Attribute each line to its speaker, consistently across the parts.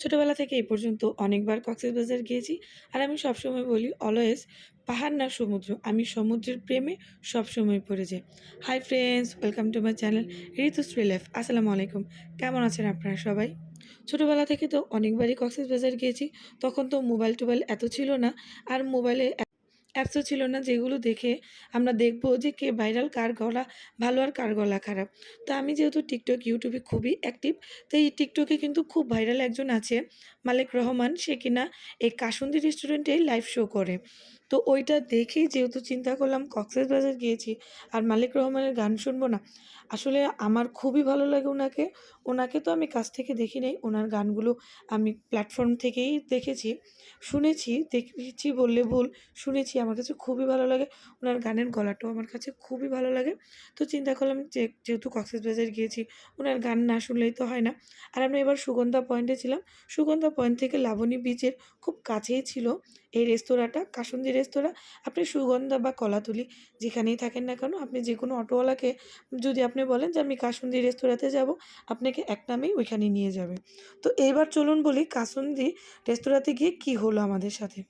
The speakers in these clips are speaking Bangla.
Speaker 1: ছোটোবেলা থেকে এই পর্যন্ত অনেকবার কক্সবাজার গিয়েছি আর আমি সবসময় বলি, অলওয়েজ পাহাড় না সমুদ্র, আমি সমুদ্রের প্রেমে সবসময় পড়ে যাই। Hi friends, welcome to my channel Ritushree life. আসসালামু আলাইকুম। কেমন আছেন আপনারা সবাই? ছোটোবেলা থেকে তো অনেকবারই কক্সবাজার গিয়েছি, তখন তো মোবাইল টোবাইল এত ছিল না, আর মোবাইলে অ্যাপসও ছিল না যেগুলো দেখে আমরা দেখব যে কে ভাইরাল কার গলা ভালো আর কার গলা খারাপ। তো আমি যেহেতু টিকটক ইউটিউবে খুবই অ্যাক্টিভ তো এই টিকটকে কিন্তু খুব ভাইরাল একজন আছে মালিক রহমান। সে কিনা এই কাসুন্দি রেস্টুরেন্টে লাইভ শো করে। তো ওইটা দেখেই যেহেতু চিন্তা করলাম কক্সবাজার গিয়েছি আর মালিক রহমানের গান শুনব না, আসলে আমার খুবই ভালো লাগে ওনাকে। ওনাকে তো আমি কাছ থেকে দেখি নাই, ওনার গানগুলো আমি প্ল্যাটফর্ম থেকেই দেখেছি। শুনেছি, দেখেছি বললে ভুল, শুনেছি, আমার কাছে খুবই ভালো লাগে। ওনার গানের গলাটাও আমার কাছে খুবই ভালো লাগে। তো চিন্তা করলাম যে যেহেতু কক্সবাজার গিয়েছি, ওনার গান না শুনলেই তো হয় না। আর আমরা এবার সুগন্ধা পয়েন্টে ছিলাম। সুগন্ধা পয়েন্ট থেকে লাবণী বীচের খুব কাছেই ছিল। এই রেস্তোরাঁটা, কাসুন্দি রেস্তোরাঁ, আপনি সুগন্ধা বা কলাতুলি যেখানেই থাকেন না কেন, আপনি যে কোনো অটোওয়ালাকে যদি আপনি বলেন যে, আমি কাসুন্দি রেস্তোরাঁতে যাব আপনাকে এক নামেই ওইখানে নিয়ে যাবে। তো এইবার চলুন বলি কাশুন্দি রেস্তোরাঁতে গিয়ে কি হলো আমাদের সাথে।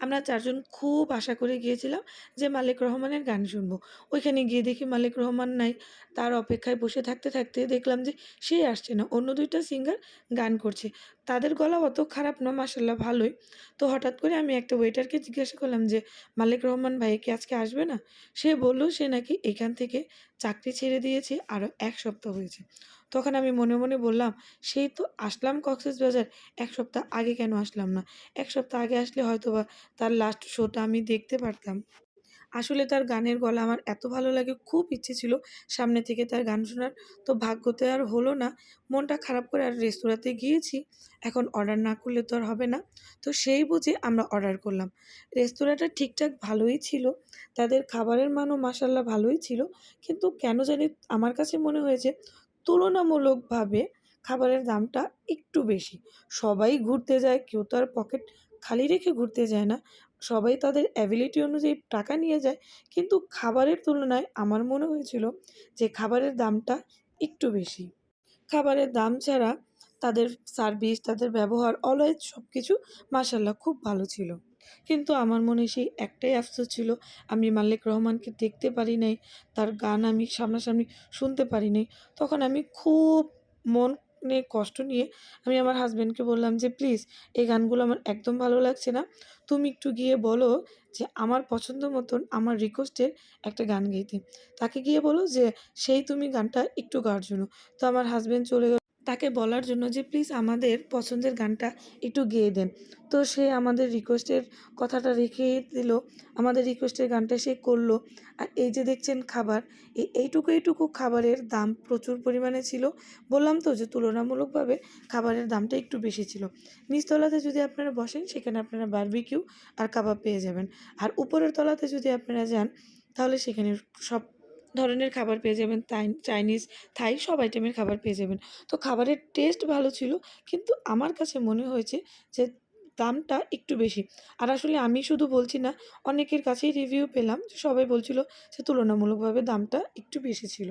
Speaker 1: আমরা চারজন খুব আশা করে গিয়েছিলাম যে মালিক রহমানের গান শুনব। ওইখানে গিয়ে দেখি মালিক রহমান নাই। তার অপেক্ষায় বসে থাকতে থাকতে দেখলাম যে সে আসছে না। অন্য দুইটা সিঙ্গার গান করছে। তাদের গলা অত খারাপ না মাসাল্লাহ ভালোই। তো হঠাৎ করে আমি একটা ওয়েটারকে জিজ্ঞাসা করলাম যে, মালিক রহমান ভাই কি আজকে আসবে না? সে বলল, সে নাকি এখান থেকে চাকরি ছেড়ে দিয়েছি আরও এক সপ্তাহ হয়েছে। তখন আমি মনে মনে বললাম, সেই তো আসলাম কক্সেস বাজার, এক সপ্তাহ আগে কেন আসলাম না? এক সপ্তাহ আগে আসলে হয়তো বা তার লাস্ট শোটা আমি দেখতে পারতাম। আসলে তার গানের গলা আমার এত ভালো লাগে, খুব ইচ্ছে ছিল সামনে থেকে তার গান শোনার। তো ভাগ্যতে আর হলো না, মনটা খারাপ করে আর রেস্তোরাঁতে গিয়েছি। এখন অর্ডার না করলে তো আর হবে না। তো সেই বুঝে আমরা অর্ডার করলাম। রেস্তোরাঁটা ঠিকঠাক ভালোই ছিল, তাদের খাবারের মানও মাসাল্লাহ ভালোই ছিল। কিন্তু কেন জানি আমার কাছে মনে হয়েছে তুলনামূলকভাবে খাবারের দামটা একটু বেশি। সবাই ঘুরতে যায়, কেউ তো আর পকেট খালি রেখে ঘুরতে যায় না। সবাই তাদের অ্যাবিলিটি অনুযায়ী টাকা নিয়ে যায়। কিন্তু খাবারের তুলনায় আমার মনে হয়েছিল যে খাবারের দামটা একটু বেশি। খাবারের দাম ছাড়া তাদের সার্ভিস তাদের ব্যবহার অলওয়েজ সব কিছু মাসাল্লাহ খুব ভালো ছিল। কিন্তু আমার মনে সেই একটাই আফসোস ছিল, আমি মালিক রহমানকে দেখতে পারি নাই, তার গান আমি সামনাসামনি শুনতে পারি নাই। তখন আমি খুব মন নিয়ে কষ্ট নিয়ে আমি আমার হাজব্যান্ডকে বললাম যে প্লিজ এই গানগুলো আমার একদম ভালো লাগছে না। তুমি একটু গিয়ে বলো যে, আমার পছন্দ মতন আমার রিকোয়েস্টের একটা গান গাইতে। তাকে গিয়ে বলো যে, সেই তুমি গানটা একটু গাওয়ার জন্য। তো আমার হাজব্যান্ড চলে গেল। তাকে বলার জন্য যে, প্লিজ আমাদের পছন্দের গানটা একটু গেয়ে দেন। তো সে আমাদের রিকোয়েস্টের কথাটা রেখে দিল। আমাদের রিকোয়েস্টের গানটা সে করল। আর এই যে দেখছেন খাবার, এই এইটুকু এইটুকু খাবারের দাম প্রচুর পরিমাণে ছিল। বললাম তো যে, তুলনামূলকভাবে খাবারের দামটা একটু বেশি ছিল। নিচতলাতে যদি আপনারা বসেন, সেখানে আপনারা বারবিকিউ আর কাবাব পেয়ে যাবেন। আর উপরের তলাতে যদি আপনারা যান, তাহলে সেখানে সব ধরনের খাবার পেয়ে যাবেন, তাই, চাইনিজ, থাই সব আইটেমের খাবার পেয়ে যাবেন। তো খাবারের টেস্ট ভালো ছিল, কিন্তু আমার কাছে মনে হয়েছে যে দামটা একটু বেশি। আর আসলে আমি শুধু বলছি না, অনেকের কাছেই রিভিউ পেলাম, যে সবাই বলছিল যে তুলনামূলকভাবে দামটা একটু বেশি ছিল।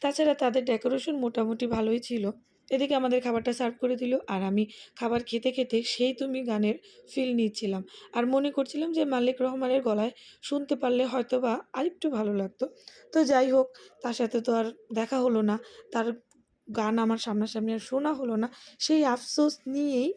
Speaker 1: তাছাড়া তাদের ডেকোরেশন মোটামুটি ভালোই ছিল। এদিকে আমাদের খাবারটা সার্ভ করে দিল। আর আমি খাবার খেতে খেতে সেই তুমি গানের ফিল নিচ্ছিলাম। আর মনে করছিলাম যে মালিক রহমানের গলায় শুনতে পারলে হয়তো বা আরেকটু ভালো লাগতো। তো যাই হোক, তার সাথে তো আর দেখা হলো না। তার গান আমার সামনাসামনি আর শোনা হলো না। সেই আফসোস নিয়েই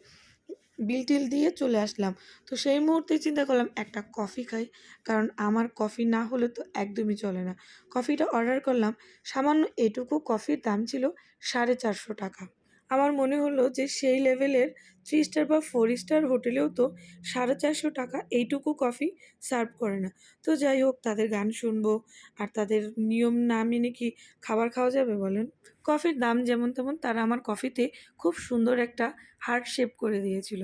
Speaker 1: বিল টিল দিয়ে চলে আসলাম। তো সেই মুহূর্তে চিন্তা করলাম, একটা কফি খাই। কারণ আমার কফি না হলে তো একদমই চলে না। কফিটা অর্ডার করলাম। সামান্য এটুকু কফির দাম ছিল সাড়ে চারশো টাকা। আমার মনে হলো যে সেই লেভেলের থ্রি স্টার বা ফোর স্টার হোটেলেও তো সাড়ে চারশো টাকা এইটুকু কফি সার্ভ করে না। তো যাই হোক, তাদের গান শুনব। আর তাদের নিয়ম না মেনে কি খাবার খাওয়া যাবে বলেন? কফির দাম যেমন তেমন, তারা আমার কফিতে খুব সুন্দর একটা হার্ট শেপ করে দিয়েছিল।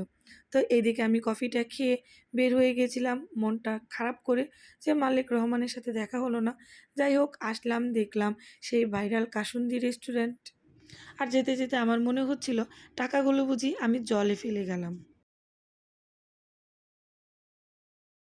Speaker 1: তো এদিকে আমি কফিটা খেয়ে বের হয়ে গেছিলাম, মনটা খারাপ করে যে মালিক রহমানের সাথে দেখা হলো না। যাই হোক, আসলাম, দেখলাম সেই ভাইরাল কাসুন্দি রেস্টুরেন্ট আর যেতে যেতে আমার মনে হচ্ছিল টাকাগুলো বুঝি আমি জলে ফেলে গেলাম।